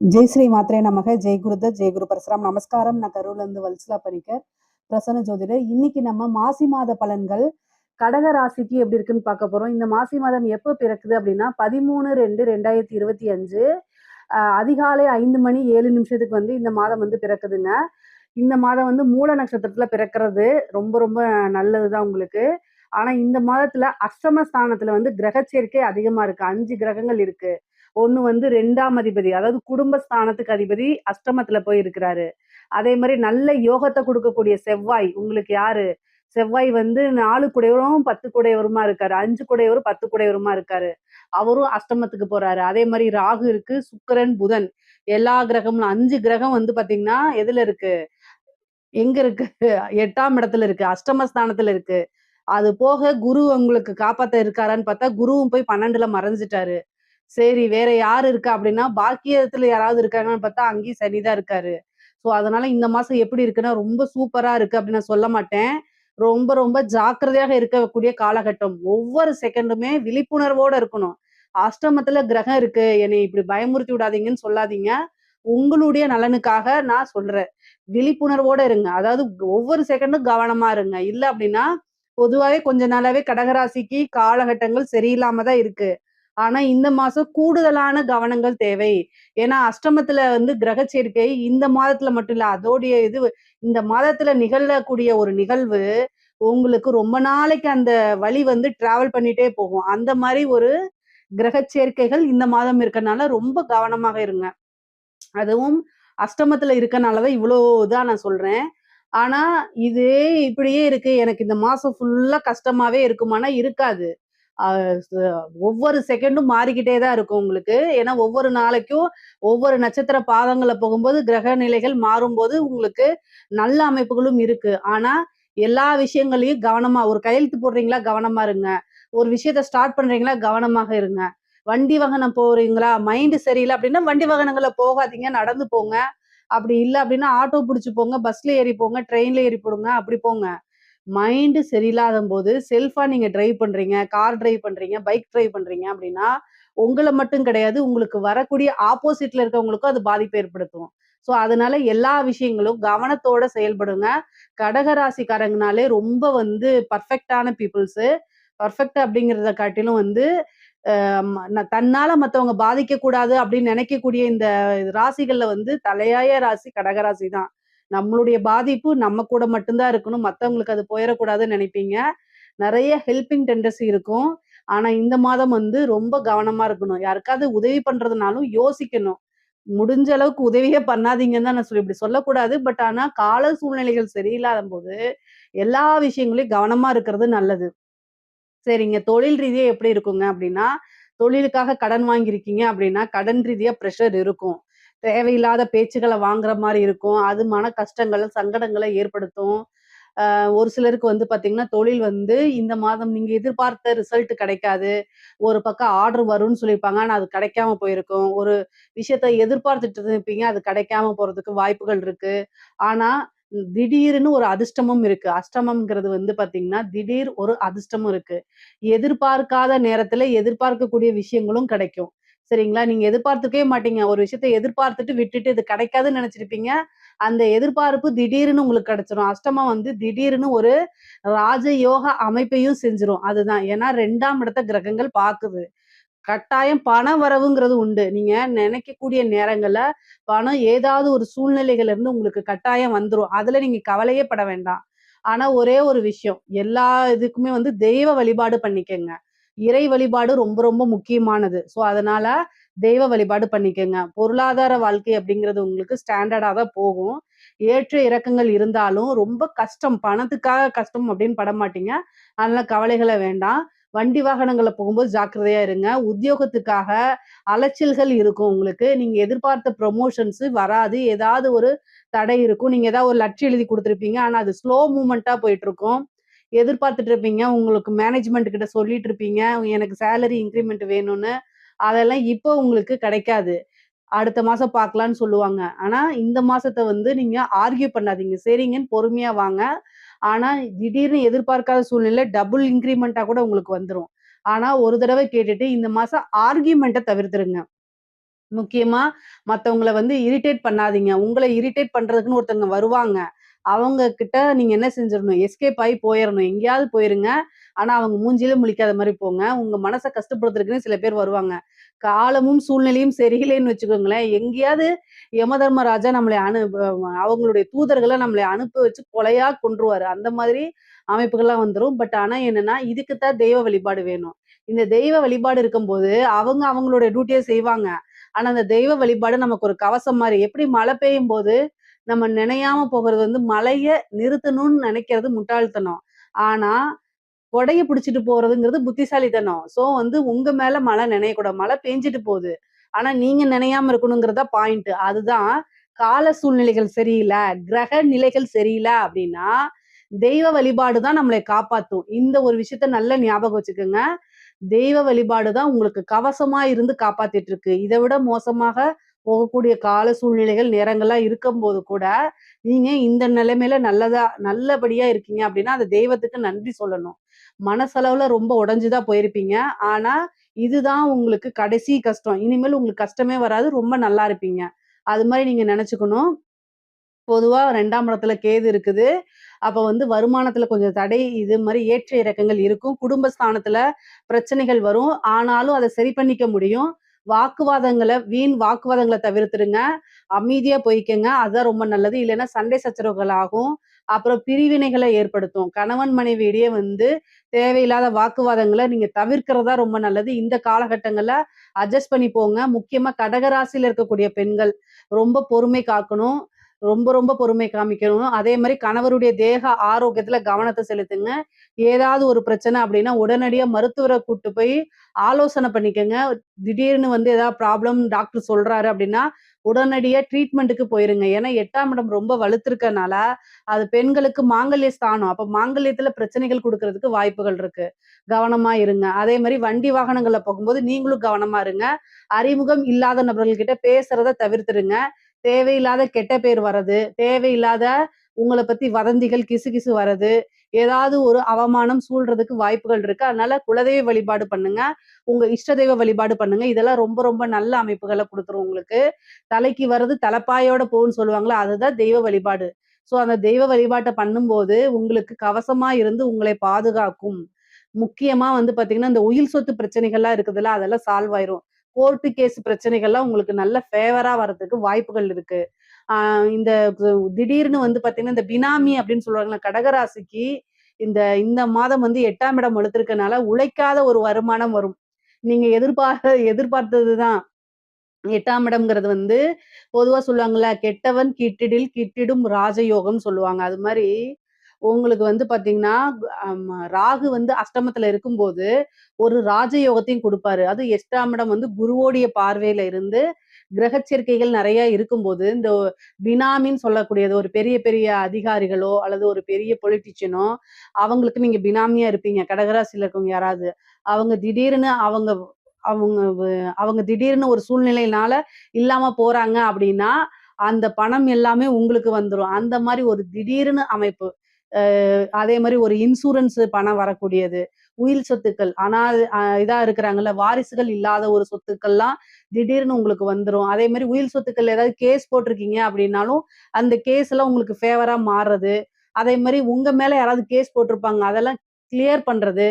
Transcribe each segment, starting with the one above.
ஜெய் ஸ்ரீ மாத்திரை நமக ஜெய் குருத ஜெய் குரு பரசுராம். நமஸ்காரம். நான் கரூர்ல இருந்து வல்சலா பணிக்கர் பிரசன்ன ஜோதிடர். இன்னைக்கு நம்ம மாசி மாத பலன்கள் கடக ராசிக்கு எப்படி இருக்குன்னு பார்க்க போறோம். இந்த மாசி மாதம் எப்போ பிறக்குது அப்படின்னா பதிமூணு ரெண்டு ரெண்டாயிரத்தி இருபத்தி அஞ்சு அதிகாலை ஐந்து மணி ஏழு நிமிஷத்துக்கு வந்து இந்த மாதம் வந்து பிறக்குதுங்க. இந்த மாதம் வந்து மூல நட்சத்திரத்துல பிறக்கிறது ரொம்ப ரொம்ப நல்லதுதான் உங்களுக்கு. ஆனா இந்த மாதத்துல அஷ்டம ஸ்தானத்துல வந்து கிரக சேர்க்கை அதிகமா இருக்கு. அஞ்சு கிரகங்கள் இருக்கு. ஒண்ணு வந்து ரெண்டாம் அதிபதி அதாவது குடும்ப ஸ்தானத்துக்கு அதிபதி அஷ்டமத்துல போய் இருக்கிறாரு அதே மாதிரி நல்ல யோகத்தை கொடுக்கக்கூடிய செவ்வாய் உங்களுக்கு யாரு? செவ்வாய் வந்து நாலு குடையவரும் பத்து குடையவருமா இருக்காரு. அஞ்சு குடையவரும் பத்து குடையவருமா இருக்காரு. அவரும் அஷ்டமத்துக்கு போறாரு. அதே மாதிரி ராகு இருக்கு சுக்கரன் புதன். எல்லா கிரகமும் அஞ்சு கிரகம் வந்து பாத்தீங்கன்னா எதுல இருக்கு? எங்க இருக்கு? எட்டாம் இடத்துல இருக்கு அஷ்டமஸ்தானத்துல இருக்கு. அது போக குரு உங்களுக்கு காப்பாத்த இருக்காரான்னு பார்த்தா குருவும் போய் பன்னெண்டுல மறைஞ்சிட்டாரு. சரி வேற யாரு இருக்கா? அப்படின்னா பாக்கியத்துல யாராவது இருக்காங்கன்னு பார்த்தா அங்கேயும் சனிதான் இருக்காரு. ஸோ அதனால இந்த மாசம் எப்படி இருக்குன்னா ரொம்ப சூப்பரா இருக்கு அப்படின்னு நான் சொல்ல மாட்டேன். ரொம்ப ரொம்ப ஜாக்கிரதையாக இருக்கக்கூடிய காலகட்டம். ஒவ்வொரு செகண்டுமே விழிப்புணர்வோட இருக்கணும். அஷ்டமத்துல கிரகம் இருக்கு. என்னை இப்படி பயமுறுத்தி விடாதீங்கன்னு சொல்லாதீங்க. உங்களுடைய நலனுக்காக நான் சொல்றேன். விழிப்புணர்வோட இருங்க. அதாவது ஒவ்வொரு செகண்டும் கவனமா இருங்க. இல்ல அப்படின்னா பொதுவாகவே கொஞ்ச நாளாவே கடகராசிக்கு காலகட்டங்கள் சரியில்லாம தான் இருக்கு. ஆனா இந்த மாசம் கூடுதலான கவனங்கள் தேவை. ஏன்னா அஷ்டமத்துல வந்து கிரக சேர்க்கை இந்த மாதத்துல மட்டும் இல்ல அதோடைய இது இந்த மாதத்துல நிகழக்கூடிய ஒரு நிகழ்வு உங்களுக்கு ரொம்ப நாளைக்கு அந்த வழி வந்து டிராவல் பண்ணிட்டே போகும். அந்த மாதிரி ஒரு கிரக சேர்க்கைகள் இந்த மாதம் இருக்கறனால ரொம்ப கவனமாக இருங்க. அதுவும் அஷ்டமத்துல இருக்கனாலதான் இவ்வளோ இதாக நான் சொல்றேன். ஆனா இதே இப்படியே இருக்கு. எனக்கு இந்த மாசம் ஃபுல்லா கஷ்டமாவே இருக்குமானா இருக்காது. ஒவ்வொரு செகண்டும் மாறிக்கிட்டே தான் இருக்கும் உங்களுக்கு. ஏன்னா ஒவ்வொரு நாளைக்கும் ஒவ்வொரு நட்சத்திர பாதங்களை போகும்போது கிரக நிலைகள் மாறும்போது உங்களுக்கு நல்ல அமைப்புகளும் இருக்கு. ஆனா எல்லா விஷயங்களையும் கவனமா ஒரு கையெழுத்து போடுறீங்களா கவனமா இருங்க. ஒரு விஷயத்த ஸ்டார்ட் பண்றீங்களா கவனமாக இருங்க. வண்டி வாகனம் போறீங்களா மைண்டு சரியில்லை அப்படின்னா வண்டி வாகனங்களை போகாதீங்க நடந்து போங்க. அப்படி இல்லை அப்படின்னா ஆட்டோ பிடிச்சி போங்க பஸ்ல ஏறி போங்க ட்ரெயின்ல ஏறி போடுங்க அப்படி போங்க. மைண்டு சரியில்லாத போது செல்ஃபாக நீங்கள் டிரைவ் பண்ணுறீங்க கார் டிரைவ் பண்ணுறீங்க பைக் டிரைவ் பண்ணுறீங்க அப்படின்னா உங்களை மட்டும் கிடையாது உங்களுக்கு வரக்கூடிய ஆப்போசிட்ல இருக்கவங்களுக்கும் அது பாதிப்பு ஏற்படுத்தும். ஸோ அதனால எல்லா விஷயங்களும் கவனத்தோட செயல்படுங்க. கடகராசிக்காரங்கனாலே ரொம்ப வந்து பர்ஃபெக்டான பீப்புள்ஸு பர்ஃபெக்ட் அப்படிங்கிறத காட்டிலும் வந்து தன்னால மற்றவங்க பாதிக்க கூடாது அப்படின்னு நினைக்கக்கூடிய இந்த ராசிகள்ல வந்து தலையாய ராசி கடகராசி தான். நம்மளுடைய பாதிப்பு நம்ம கூட மட்டும்தான் இருக்கணும். மற்றவங்களுக்கு அது போயிடக்கூடாதுன்னு நினைப்பீங்க. நிறைய ஹெல்பிங் டெண்டன்சி இருக்கும். ஆனா இந்த மாதம் வந்து ரொம்ப கவனமா இருக்கணும். யாருக்காவது உதவி பண்றதுனாலும் யோசிக்கணும். முடிஞ்ச அளவுக்கு உதவியே பண்ணாதீங்கன்னு தான் நான் சொல்லி இப்படி சொல்லக்கூடாது. பட் ஆனா கால சூழ்நிலைகள் சரியில்லாத போது எல்லா விஷயங்களையும் கவனமா இருக்கிறது நல்லது. சரிங்க. தொழில் ரீதியா எப்படி இருக்குங்க அப்படின்னா தொழிலுக்காக கடன் வாங்கியிருக்கீங்க அப்படின்னா கடன் ரீதியா ப்ரெஷர் இருக்கும். தேவையில்லாத பேச்சுகளை வாங்குற மாதிரி இருக்கும். அது மன கஷ்டங்களை சங்கடங்களை ஏற்படுத்தும். ஒரு சிலருக்கு வந்து பாத்தீங்கன்னா தொழில் வந்து இந்த மாதம் நீங்க எதிர்பார்த்த ரிசல்ட் கிடைக்காது. ஒரு பக்கம் ஆர்டர் வரும்னு சொல்லியிருப்பாங்க. ஆனா அது கிடைக்காம போயிருக்கும். ஒரு விஷயத்த எதிர்பார்த்துட்டு இருப்பீங்க அது கிடைக்காம போறதுக்கு வாய்ப்புகள் இருக்கு. ஆனா திடீர்னு ஒரு அதிர்ஷ்டமும் இருக்கு. அஷ்டமம்ங்கிறது வந்து பாத்தீங்கன்னா திடீர் ஒரு அதிர்ஷ்டமும் இருக்கு. எதிர்பார்க்காத நேரத்துல எதிர்பார்க்கக்கூடிய விஷயங்களும் கிடைக்கும். சரிங்களா? நீங்க எதிர்பார்த்துக்கவே மாட்டீங்க. ஒரு விஷயத்த எதிர்பார்த்துட்டு விட்டுட்டு இது கிடைக்காதுன்னு நினைச்சிருப்பீங்க. அந்த எதிர்பார்ப்பு திடீர்னு உங்களுக்கு கிடைச்சிரும். அஷ்டமா வந்து திடீர்னு ஒரு ராஜயோக அமைப்பையும் செஞ்சிரும். அதுதான். ஏன்னா ரெண்டாம் இடத்த கிரகங்கள் பாக்குது கட்டாயம் பண வரவுங்கிறது உண்டு. நீங்க நினைக்கக்கூடிய நேரங்கள்ல பணம் ஏதாவது ஒரு சூழ்நிலைகள்ல இருந்து உங்களுக்கு கட்டாயம் வந்துடும் அதுல நீங்க கவலையே பட வேண்டாம். ஆனா ஒரே ஒரு விஷயம். எல்லா இதுக்குமே வந்து தெய்வ வழிபாடு பண்ணிக்கங்க. இறை வழிபாடு ரொம்ப ரொம்ப முக்கியமானது. ஸோ அதனால தெய்வ வழிபாடு பண்ணிக்கோங்க. பொருளாதார வாழ்க்கை அப்படிங்கிறது உங்களுக்கு ஸ்டாண்டர்டாக தான் போகும். ஏற்ற இறக்கங்கள் இருந்தாலும் ரொம்ப கஷ்டம். பணத்துக்காக கஷ்டம் அப்படின்னு பட மாட்டீங்க. அதனால கவலைகளை வேண்டாம். வண்டி வாகனங்களை போகும்போது ஜாக்கிரதையா இருங்க. உத்தியோகத்துக்காக அலைச்சல்கள் இருக்கும் உங்களுக்கு. நீங்க எதிர்பார்த்த ப்ரொமோஷன்ஸ் வராது. ஏதாவது ஒரு தடை இருக்கும். நீங்க ஏதாவது ஒரு லட்சியம் எழுதி கொடுத்துருப்பீங்க. ஆனா அது ஸ்லோ மூமெண்டா போயிட்டு இருக்கும் எதிர்பார்த்துட்டு இருப்பீங்க உங்களுக்கு மேனேஜ்மெண்ட் கிட்ட சொல்லிட்டு இருப்பீங்க எனக்கு சேலரி இன்க்ரிமெண்ட் வேணும்னு அதெல்லாம் இப்போ உங்களுக்கு கிடைக்காது. அடுத்த மாசம் பார்க்கலான்னு சொல்லுவாங்க. ஆனா இந்த மாசத்தை வந்து நீங்க ஆர்கியூ பண்ணாதீங்க. சரிங்கன்னு பொறுமையா வாங்க. ஆனா திடீர்னு எதிர்பார்க்காத சூழ்நிலை டபுள் இன்க்ரிமெண்டா கூட உங்களுக்கு வந்துடும் ஆனா ஒரு தடவை கேட்டுட்டு இந்த மாசம் ஆர்கியூமெண்ட்டை தவிர்த்துருங்க. முக்கியமா மற்றவங்களை வந்து இரிட்டேட் பண்ணாதீங்க. உங்களை இரிட்டேட் பண்றதுக்குன்னு ஒருத்தவங்க வருவாங்க. அவங்க கிட்ட நீங்க என்ன செஞ்சிடணும் எஸ்கேப் ஆகி போயிடணும் எங்கேயாவது போயிருங்க. ஆனா அவங்க மூஞ்சியில முழிக்காத மாதிரி போங்க. உங்க மனசை கஷ்டப்படுத்துறதுக்குன்னு சில பேர் வருவாங்க. காலமும் சூழ்நிலையும் சரியில்லைன்னு வச்சுக்கோங்களேன், எங்கேயாவது யமதர்மராஜா நம்மளை அனு அவங்களுடைய தூதர்களை நம்மளை அனுப்பி வச்சு கொலையா கொன்றுவாரு. அந்த மாதிரி அமைப்புகள்லாம் வந்துடும் பட் ஆனா என்னன்னா, இதுக்கு தான் தெய்வ வழிபாடு வேணும். இந்த தெய்வ வழிபாடு இருக்கும்போது, அவங்க அவங்களுடைய டியூட்டியை செய்வாங்க. ஆனா அந்த தெய்வ வழிபாடு நமக்கு ஒரு கவசம் மாதிரி எப்படி மழை பெய்யும் போது நம்ம நினையாம போகிறது வந்து மலையை நிறுத்தணும்னு நினைக்கிறது முட்டாள்தனம். ஆனா, கொடைய பிடிச்சிட்டு போறதுங்கிறது புத்திசாலித்தனம். ஸோ வந்து உங்க மேல மழை நினையக்கூட மழை பேஞ்சிட்டு போகுது. ஆனா நீங்க நினையாம இருக்கணுங்கிறதா பாயிண்ட். அதுதான் கால சூழ்நிலைகள் சரியில்லை கிரக நிலைகள் சரியில்லை அப்படின்னா, தெய்வ வழிபாடு தான் நம்மளை காப்பாத்தும். இந்த ஒரு விஷயத்த நல்ல ஞாபகம் வச்சுக்கோங்க தெய்வ வழிபாடு தான் உங்களுக்கு கவசமா இருந்து காப்பாத்திட்டு இருக்கு. இதை விட மோசமாக போகக்கூடிய கால சூழ்நிலைகள், நேரங்கள்லாம் இருக்கும்போது கூட, நீங்க இந்த நிலைமையில நல்லதா நல்லபடியா இருக்கீங்க அப்படின்னா, அந்த தெய்வத்துக்கு நன்றி சொல்லணும். மனசளவுல ரொம்ப உடஞ்சுதான் போயிருப்பீங்க. ஆனா, இதுதான் உங்களுக்கு கடைசி கஷ்டம். இனிமேல் உங்களுக்கு கஷ்டமே வராது. ரொம்ப நல்லா இருப்பீங்க. அது மாதிரி நீங்க நினைச்சுக்கணும் பொதுவா ரெண்டாம் இடத்துல கேது இருக்குது. அப்ப வந்து வருமானத்துல கொஞ்சம் தடை, இது மாதிரி ஏற்ற இறக்கங்கள் இருக்கும். குடும்பஸ்தானத்துல பிரச்சனைகள் வரும். ஆனாலும் அதை சரி பண்ணிக்க முடியும். வாக்குவாதங்களை வீண் வாக்குவாதங்களை தவிர்த்துருங்க. அமைதியா போய்க்கங்க. அதுதான் ரொம்ப நல்லது. இல்லைன்னா சண்டை சச்சரவுகள் ஆகும். அப்புறம் பிரிவினைகளை ஏற்படுத்தும். கணவன் மனைவி இடையே வந்து தேவையில்லாத வாக்குவாதங்களை நீங்க தவிர்க்கிறது தான் ரொம்ப நல்லது. இந்த காலகட்டங்கள்ல அட்ஜஸ்ட் பண்ணி போங்க. முக்கியமா கடகராசியில இருக்கக்கூடிய பெண்கள் ரொம்ப பொறுமை காக்கணும். ரொம்ப ரொம்ப பொறுமை காமிக்கணும். அதே மாதிரி கணவருடைய தேக ஆரோக்கியத்துல கவனத்தை செலுத்துங்க. ஏதாவது ஒரு பிரச்சனை அப்படின்னா, உடனடியா மருத்துவரை கூட்டு போய் ஆலோசனை பண்ணிக்கங்க. திடீர்னு வந்து ஏதாவது ப்ராப்ளம் டாக்டர் சொல்றாரு அப்படின்னா, உடனடியா ட்ரீட்மெண்ட்டுக்கு போயிருங்க. ஏன்னா எட்டாம் இடம் ரொம்ப வலுத்திருக்கனால, அது பெண்களுக்கு மாங்கல்ய ஸ்தானம். அப்ப மாங்கல்யத்துல பிரச்சனைகள் கொடுக்கறதுக்கு வாய்ப்புகள் இருக்கு. கவனமா இருங்க. அதே மாதிரி வண்டி வாகனங்கள்ல போகும்போது நீங்களும் கவனமா இருங்க. அறிமுகம் இல்லாத நபர்கள் கிட்ட பேசுறத தவிர்த்துருங்க. தேவையில்லாத கெட்ட பேர் வர்றது, தேவையில்லாத உங்களை பத்தி வதந்திகள், கிசுகிசு வர்றது, ஏதாவது ஒரு அவமானம் சூழ்றதுக்கு வாய்ப்புகள் இருக்கு. அதனால குலதெய்வ வழிபாடு பண்ணுங்க. உங்க இஷ்ட தெய்வ வழிபாடு பண்ணுங்க. இதெல்லாம் ரொம்ப ரொம்ப நல்ல அமைப்புகளை கொடுத்துரும் உங்களுக்கு. தலைக்கு வர்றது தலைப்பாயோட போகும்னு சொல்லுவாங்களா அதுதான் தெய்வ வழிபாடு. ஸோ அந்த தெய்வ வழிபாட்டை பண்ணும்போது, உங்களுக்கு கவசமா இருந்து உங்களை பாதுகாக்கும். முக்கியமா வந்து பாத்தீங்கன்னா, இந்த உயிர் சொத்து பிரச்சனைகள்லாம் இருக்குதுல்ல, அதெல்லாம் சால்வ் ஆயிரும். கோர்ட்டு கேஸ் பிரச்சனைகள்லாம் உங்களுக்கு நல்ல ஃபேவரா வரதுக்கு வாய்ப்புகள் இருக்கு. இந்த திடீர்னு வந்து பாத்தீங்கன்னா, இந்த பினாமி அப்படின்னு சொல்லுவாங்கல்ல, கடகராசிக்கு இந்த இந்த மாதம் வந்து எட்டாம் இடம் எழுத்துருக்கனால உழைக்காத ஒரு வருமானம் வரும். நீங்க எதிர்பார்த்த எதிர்பார்த்தது தான். 8ஆம் இடம்ங்கிறது வந்து பொதுவா சொல்லுவாங்கல்ல, "கெட்டவன் கிட்டிடில் கிட்டிடும் ராஜயோகம்னு" சொல்லுவாங்க. அது மாதிரி உங்களுக்கு வந்து பாத்தீங்கன்னா, ராகு வந்து அஷ்டமத்துல இருக்கும்போது, ஒரு ராஜயோகத்தையும் கொடுப்பாரு அதுவும் 8ஆம் இடம் வந்து குருவோடைய பார்வையில இருந்து, கிரகச்சேர்க்கைகள் நிறைய இருக்கும்போது, இந்த பினாமின்னு சொல்லக்கூடியது ஒரு பெரிய பெரிய அதிகாரிகளோ, அல்லது ஒரு பெரிய பொலிட்டிஷியனோ அவங்களுக்கு நீங்க பினாமியா இருப்பீங்க. கடகராசியில் இருக்கவங்க யாராவது. அவங்க திடீர்னு அவங்க அவங்க அவங்க திடீர்னு ஒரு சூழ்நிலையினால இல்லாம போறாங்க அப்படின்னா, அந்த பணம் எல்லாமே உங்களுக்கு வந்துடும் அந்த மாதிரி ஒரு திடீர்னு அமைப்பு. அதே மாதிரி ஒரு இன்சூரன்ஸ் பணம் வரக்கூடியது. உயில் சொத்துக்கள். ஆனா இதா இருக்கிறாங்கல்ல, வாரிசுகள் இல்லாத ஒரு சொத்துக்கள்லாம் திடீர்னு உங்களுக்கு வந்துரும். அதே மாதிரி உயிர் சொத்துக்கள் ஏதாவது கேஸ் போட்டிருக்கீங்க அப்படின்னாலும், அந்த கேஸ் எல்லாம் உங்களுக்கு ஃபேவரா மாறுறது. அதே மாதிரி உங்க மேல யாராவது கேஸ் போட்டிருப்பாங்க. அதெல்லாம் கிளியர் பண்றது.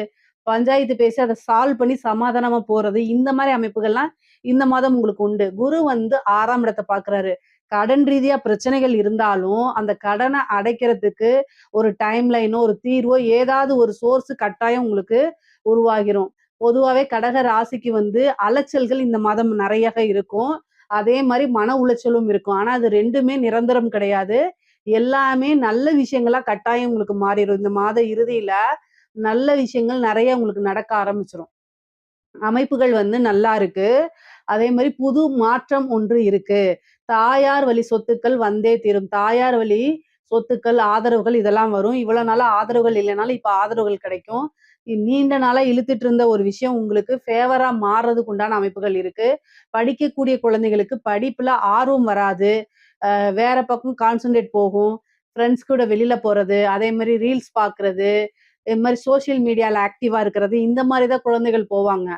பஞ்சாயத்து பேசி அதை சால்வ் பண்ணி சமாதானமா போறது. இந்த மாதிரி அமைப்புகள்லாம் இந்த மாதம் உங்களுக்கு உண்டு. குரு வந்து ஆறாம் இடத்தை பாக்குறாரு கடன் ரீதியா பிரச்சனைகள் இருந்தாலும், அந்த கடனை அடைக்கிறதுக்கு ஒரு டைம் லைனோ, ஒரு தீர்வோ ஏதாவது ஒரு சோர்ஸ் கட்டாயம் உங்களுக்கு உருவாகிரும். பொதுவாகவே கடக ராசிக்கு வந்து அலைச்சல்கள் இந்த மாதம் நிறையாக இருக்கும். அதே மாதிரி மன உளைச்சலும் இருக்கும். ஆனா அது ரெண்டுமே நிரந்தரம் கிடையாது. எல்லாமே நல்ல விஷயங்களா கட்டாயம் உங்களுக்கு மாறிடும் இந்த மாத இறுதியில நல்ல விஷயங்கள் நிறைய உங்களுக்கு நடக்க ஆரம்பிச்சிடும் அமைப்புகள் வந்து நல்லா இருக்கு. அதே மாதிரி புது மாற்றம் ஒன்று இருக்கு. தாயார் வழி சொத்துக்கள் வந்தே தீரும். தாயார் வழி சொத்துக்கள், ஆதரவுகள் இதெல்லாம் வரும். இவ்வளோ நாளா ஆதரவுகள் இல்லைனாலும் இப்ப ஆதரவுகள் கிடைக்கும். நீண்ட நாளா இழுத்துட்டு இருந்த ஒரு விஷயம் உங்களுக்கு ஃபேவரா மாறுறதுக்கு உண்டான அமைப்புகள் இருக்கு. படிக்கக்கூடிய குழந்தைகளுக்கு படிப்புல ஆர்வம் வராது. வேற பக்கம் கான்சன்ட்ரேட் போகும். ஃப்ரெண்ட்ஸ் கூட வெளியில போறது, அதே மாதிரி ரீல்ஸ் பார்க்குறது, இது மாதிரி சோசியல் மீடியால ஆக்டிவா இருக்கிறது, இந்த மாதிரி தான் குழந்தைகள் போவாங்க.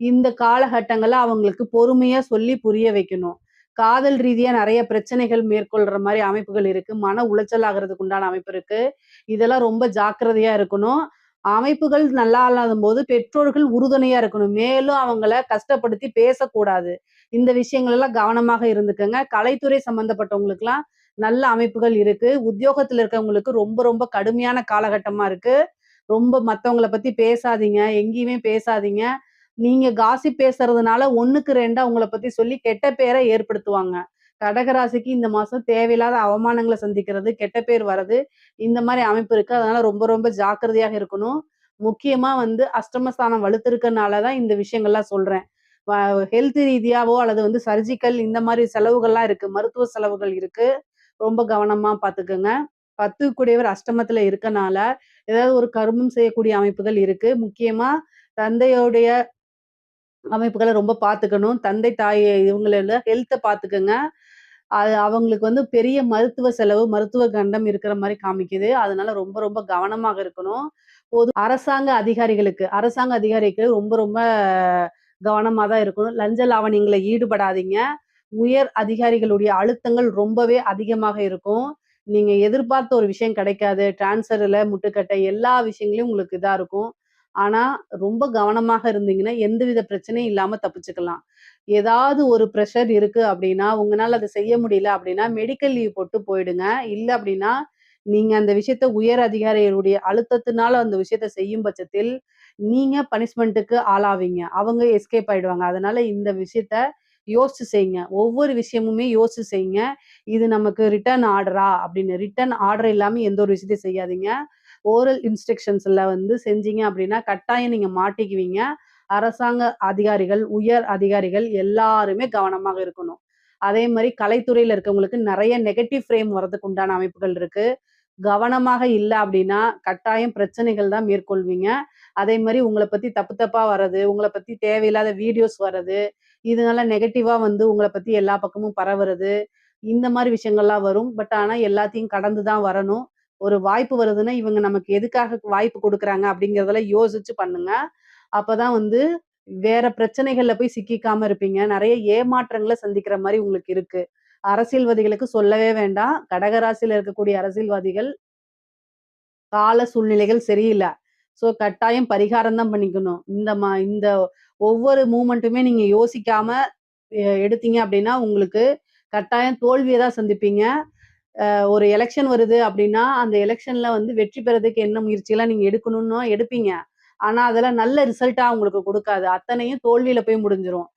இந்த காலகட்டங்களில் அவங்களுக்கு பொறுமையா சொல்லி புரிய வைக்கணும். காதல் ரீதியா நிறைய பிரச்சனைகள் மேற்கொள்ற மாதிரி அமைப்புகள் இருக்கு. மன உளைச்சல் ஆகிறதுக்கு உண்டான அமைப்பு இருக்கு. இதெல்லாம் ரொம்ப ஜாக்கிரதையா இருக்கணும். அமைப்புகள் நல்லா இல்லாத போது பெற்றோர்கள் உறுதுணையா இருக்கணும். மேலும் அவங்கள கஷ்டப்படுத்தி பேசக்கூடாது. இந்த விஷயங்கள் எல்லாம் கவனமாக இருந்துக்கங்க. கலைத்துறை சம்பந்தப்பட்டவங்களுக்குலாம் நல்ல அமைப்புகள் இருக்கு. உத்தியோகத்துல இருக்கவங்களுக்கு ரொம்ப ரொம்ப கடுமையான காலகட்டமா இருக்கு. ரொம்ப மத்தவங்கள பத்தி பேசாதீங்க. எங்கேயுமே பேசாதீங்க. நீங்க காசி பேசுறதுனால ஒண்ணுக்கு ரெண்டா உங்களை பத்தி சொல்லி கெட்ட பேரை ஏற்படுத்துவாங்க. கடகராசிக்கு இந்த மாசம் தேவையில்லாத அவமானங்களை சந்திக்கிறது, கெட்ட பேர் வர்றது, இந்த மாதிரி அமைப்பு இருக்கு. அதனால ரொம்ப ரொம்ப ஜாக்கிரதையாக இருக்கணும். முக்கியமா வந்து அஷ்டமஸ்தானம் வலுத்திருக்கனால தான் இந்த விஷயங்கள்லாம் சொல்றேன். வ ஹெல்த் ரீதியாவோ அல்லது வந்து சர்ஜிக்கல் இந்த மாதிரி செலவுகள்லாம் இருக்கு. மருத்துவ செலவுகள் இருக்கு. ரொம்ப கவனமா பாத்துக்கோங்க பத்து கூடியவர் அஷ்டமத்துல இருக்கனால, ஏதாவது ஒரு கருமம் செய்யக்கூடிய அமைப்புகள் இருக்கு. முக்கியமா தந்தையோடைய அமைப்புகளை ரொம்ப பார்த்துக்கணும். தந்தை, தாய் இவங்களோட ஹெல்த்தை பார்த்துக்கோங்க அது அவங்களுக்கு வந்து பெரிய மருத்துவ செலவு, மருத்துவ கண்டம் இருக்கிற மாதிரி காமிக்குது. அதனால ரொம்ப ரொம்ப கவனமாக இருக்கணும். பொது அரசாங்க அதிகாரிகளுக்கு அரசாங்க அதிகாரிக்கு ரொம்ப ரொம்ப கவனமாக தான் இருக்கணும். லஞ்ச லாவணிங்களை ஈடுபடாதீங்க. உயர் அதிகாரிகளுடைய அழுத்தங்கள் ரொம்பவே அதிகமாக இருக்கும். நீங்க எதிர்பார்த்த ஒரு விஷயம் கிடைக்காது. ட்ரான்ஸ்ஃபர்ல முட்டுக்கட்டை எல்லா விஷயங்களையும் உங்களுக்கு இதா இருக்கும். ஆனா, ரொம்ப கவனமாக இருந்தீங்கன்னா, எந்தவித பிரச்சனையும் இல்லாம தப்பிச்சுக்கலாம். ஏதாவது ஒரு ப்ரெஷர் இருக்கு அப்படின்னா உங்களால் அதை செய்ய முடியல அப்படின்னா மெடிக்கல் லீவ் போட்டு போயிடுங்க. இல்லை அப்படின்னா நீங்க அந்த விஷயத்த உயர் அதிகாரிகளுடைய அழுத்தத்தினால அந்த விஷயத்த செய்யும் பட்சத்தில், நீங்க பனிஷ்மெண்ட்டுக்கு ஆளாவீங்க. அவங்க எஸ்கேப் ஆயிடுவாங்க. அதனால இந்த விஷயத்த யோசிச்சு செய்யுங்க. ஒவ்வொரு விஷயமுமே யோசிச்சு செய்யுங்க. இது நமக்கு ரிட்டர்ன் ஆர்டரா அப்படின்னு ரிட்டர்ன் ஆர்டர் இல்லாம எந்த ஒரு விஷயத்தையும் செய்யாதீங்க. ஓரல் இன்ஸ்ட்ரக்ஷன்ஸ்ல வந்து செஞ்சீங்க அப்படின்னா கட்டாயம் நீங்க மாட்டிக்குவீங்க. அரசாங்க அதிகாரிகள், உயர் அதிகாரிகள் எல்லாருமே கவனமாக இருக்கணும். அதே மாதிரி கலைத்துறையில இருக்கவங்களுக்கு நிறைய நெகட்டிவ் ஃப்ரேம் வரதுக்கு உண்டான அமைப்புகள் இருக்கு. கவனமாக இல்லை அப்படின்னா கட்டாயம் பிரச்சனைகள் தான் மேற்கொள்வீங்க. அதே மாதிரி உங்களை பத்தி தப்பு தப்பா வர்றது, உங்களை பத்தி தேவையில்லாத வீடியோஸ் வர்றது, இதனால நெகட்டிவா வந்து உங்களை பத்தி எல்லா பக்கமும் பரவுறது, இந்த மாதிரி விஷயங்கள்லாம் வரும். பட் ஆனா எல்லாத்தையும் கடந்து தான் வரணும். ஒரு வாய்ப்பு வருதுன்னா, இவங்க நமக்கு எதுக்காக வாய்ப்பு கொடுக்குறாங்க அப்படிங்கிறதுல யோசிச்சு பண்ணுங்க. அப்பதான் வந்து வேற பிரச்சனைகள்ல போய் சிக்கிக்காம இருப்பீங்க. நிறைய ஏமாற்றங்களை சந்திக்கிற மாதிரி உங்களுக்கு இருக்கு. அரசியல்வாதிகளுக்கு சொல்லவே வேண்டாம். கடகராசியில இருக்கக்கூடிய அரசியல்வாதிகள் கால சூழ்நிலைகள் சரியில்லை ஸோ கட்டாயம் பரிகாரம் தான் பண்ணிக்கணும். இந்த மா இந்த ஒவ்வொரு மூமெண்ட்டுமே நீங்க யோசிக்காம எடுத்தீங்க அப்படின்னா உங்களுக்கு கட்டாயம் தோல்வியை தான் சந்திப்பீங்க. ஒரு எலெக்ஷன் வருது அப்படின்னா அந்த எலெக்ஷன்ல வந்து வெற்றி பெறதுக்கு என்ன முயற்சிலாம் நீங்க எடுக்கணும்னோ எடுப்பீங்க. ஆனா, அதெல்லாம் நல்ல ரிசல்ட்டா உங்களுக்கு கொடுக்காது அத்தனையும் தோல்வியில போய் முடிஞ்சிரும்.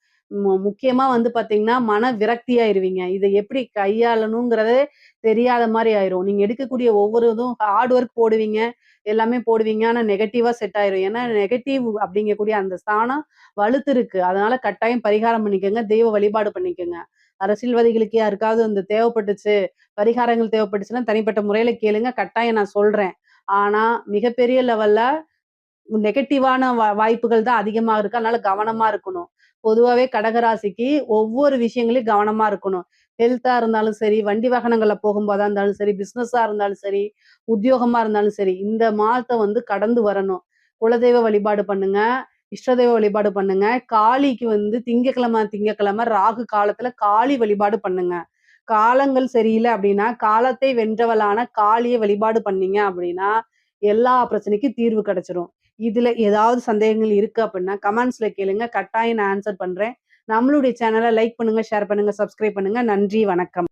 முக்கியமா வந்து பாத்தீங்கன்னா மன விரக்தி ஆயிருவீங்க. இதை எப்படி கையாளணுங்கிறதே தெரியாத மாதிரி ஆயிரும். நீங்க எடுக்கக்கூடிய ஒவ்வொரு இதுவும் ஹார்ட் ஒர்க் போடுவீங்க. எல்லாமே போடுவீங்க. ஆனா நெகட்டிவா செட் ஆயிரும். ஏன்னா, நெகட்டிவ் அப்படிங்கக்கூடிய அந்த ஸ்தானம் வலுத்து இருக்கு அதனால கட்டாயம் பரிகாரம் பண்ணிக்கோங்க தெய்வ வழிபாடு பண்ணிக்கோங்க அரசியல்வாதிகளுக்கு யாருக்காவது அந்த தேவைப்பட்டுச்சு, பரிகாரங்கள் தேவைப்பட்டுச்சுன்னா, தனிப்பட்ட முறையில கேளுங்க. கட்டாயம் நான் சொல்றேன். ஆனா, மிகப்பெரிய லெவல்ல நெகட்டிவான வா வாய்ப்புகள் தான் அதிகமா இருக்கு. அதனால கவனமா இருக்கணும். பொதுவாகவே கடகராசிக்கு ஒவ்வொரு விஷயங்களையும் கவனமா இருக்கணும். ஹெல்த்தா இருந்தாலும் சரி, வண்டி வாகனங்கள்ல போகும்போதா இருந்தாலும் சரி, பிசினஸா இருந்தாலும் சரி, உத்தியோகமா இருந்தாலும் சரி, இந்த மாதத்தை வந்து கடந்து வரணும். குலதெய்வ வழிபாடு பண்ணுங்க. இஷ்டதேவ வழிபாடு பண்ணுங்க. காளிக்கு வந்து திங்கக்கிழமை திங்கக்கிழமை ராகு காலத்துல காளி வழிபாடு பண்ணுங்க. காலங்கள் சரியில்லை அப்படின்னா காலத்தை வென்றவளான காளியை வழிபாடு பண்ணீங்க அப்படின்னா எல்லா பிரச்சனைக்கும் தீர்வு கிடைச்சிரும். இதுல ஏதாவது சந்தேகங்கள் இருக்கு அப்படின்னா கமெண்ட்ஸ்ல கேளுங்க. கட்டாயம் நான் ஆன்சர் பண்றேன். நம்மளுடைய சேனலை லைக் பண்ணுங்க, ஷேர் பண்ணுங்க, சப்ஸ்கிரைப் பண்ணுங்க. நன்றி, வணக்கம்.